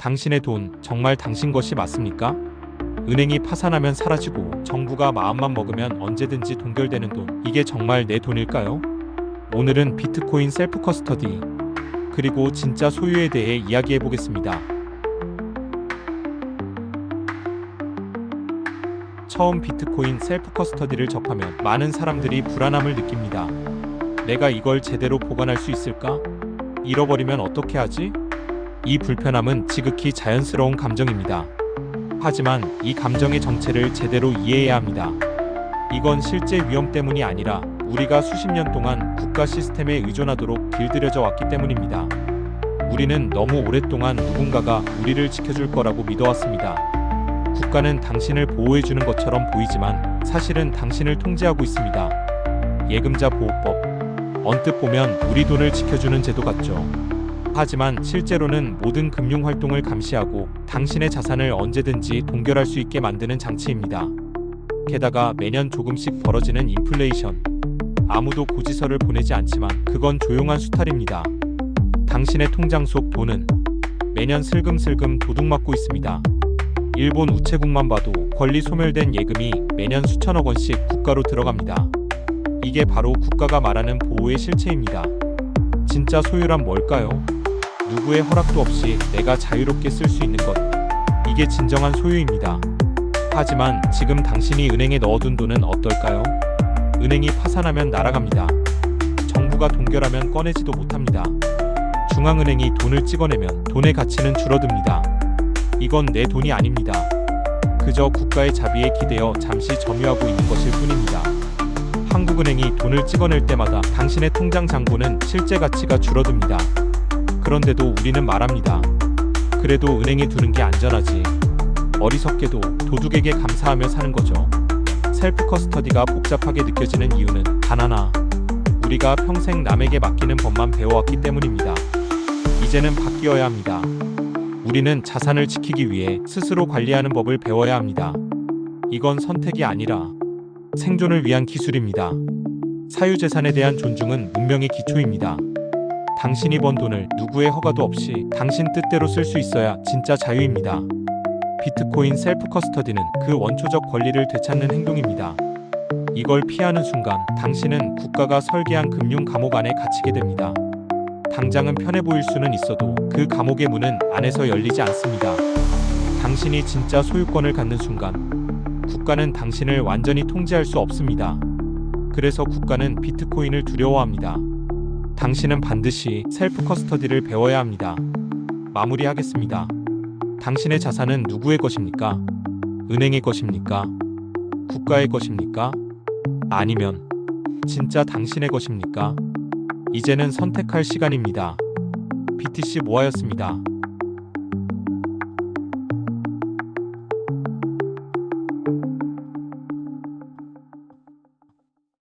당신의 돈 정말 당신 것이 맞습니까? 은행이 파산하면 사라지고 정부가 마음만 먹으면 언제든지 동결되는 돈 이게 정말 내 돈일까요? 오늘은 비트코인 셀프 커스터디 그리고 진짜 소유에 대해 이야기해 보겠습니다. 처음 비트코인 셀프 커스터디를 접하면 많은 사람들이 불안함을 느낍니다. 내가 이걸 제대로 보관할 수 있을까? 잃어버리면 어떻게 하지? 이 불편함은 지극히 자연스러운 감정입니다. 하지만 이 감정의 정체를 제대로 이해해야 합니다. 이건 실제 위험 때문이 아니라 우리가 수십 년 동안 국가 시스템에 의존하도록 길들여져 왔기 때문입니다. 우리는 너무 오랫동안 누군가가 우리를 지켜줄 거라고 믿어왔습니다. 국가는 당신을 보호해주는 것처럼 보이지만 사실은 당신을 통제하고 있습니다. 예금자 보호법. 언뜻 보면 우리 돈을 지켜주는 제도 같죠. 하지만 실제로는 모든 금융 활동을 감시하고 당신의 자산을 언제든지 동결할 수 있게 만드는 장치입니다. 게다가 매년 조금씩 벌어지는 인플레이션. 아무도 고지서를 보내지 않지만 그건 조용한 수탈입니다. 당신의 통장 속 돈은 매년 슬금슬금 도둑맞고 있습니다. 일본 우체국만 봐도 권리 소멸된 예금이 매년 수천억 원씩 국가로 들어갑니다. 이게 바로 국가가 말하는 보호의 실체입니다. 진짜 소유란 뭘까요? 누구의 허락도 없이 내가 자유롭게 쓸 수 있는 것. 이게 진정한 소유입니다. 하지만 지금 당신이 은행에 넣어둔 돈은 어떨까요? 은행이 파산하면 날아갑니다. 정부가 동결하면 꺼내지도 못합니다. 중앙은행이 돈을 찍어내면 돈의 가치는 줄어듭니다. 이건 내 돈이 아닙니다. 그저 국가의 자비에 기대어 잠시 점유하고 있는 것일 뿐입니다. 한국은행이 돈을 찍어낼 때마다 당신의 통장 잔고는 실제 가치가 줄어듭니다. 그런데도 우리는 말합니다. 그래도 은행에 두는 게 안전하지. 어리석게도 도둑에게 감사하며 사는 거죠. 셀프 커스터디가 복잡하게 느껴지는 이유는 단 하나. 우리가 평생 남에게 맡기는 법만 배워왔기 때문입니다. 이제는 바뀌어야 합니다. 우리는 자산을 지키기 위해 스스로 관리하는 법을 배워야 합니다. 이건 선택이 아니라 생존을 위한 기술입니다. 사유재산에 대한 존중은 문명의 기초입니다. 당신이 번 돈을 누구의 허가도 없이 당신 뜻대로 쓸 수 있어야 진짜 자유입니다. 비트코인 셀프 커스터디는 그 원초적 권리를 되찾는 행동입니다. 이걸 피하는 순간 당신은 국가가 설계한 금융 감옥 안에 갇히게 됩니다. 당장은 편해 보일 수는 있어도 그 감옥의 문은 안에서 열리지 않습니다. 당신이 진짜 소유권을 갖는 순간 국가는 당신을 완전히 통제할 수 없습니다. 그래서 국가는 비트코인을 두려워합니다. 당신은 반드시 셀프 커스터디를 배워야 합니다. 마무리하겠습니다. 당신의 자산은 누구의 것입니까? 은행의 것입니까? 국가의 것입니까? 아니면 진짜 당신의 것입니까? 이제는 선택할 시간입니다. BTC 모아였습니다.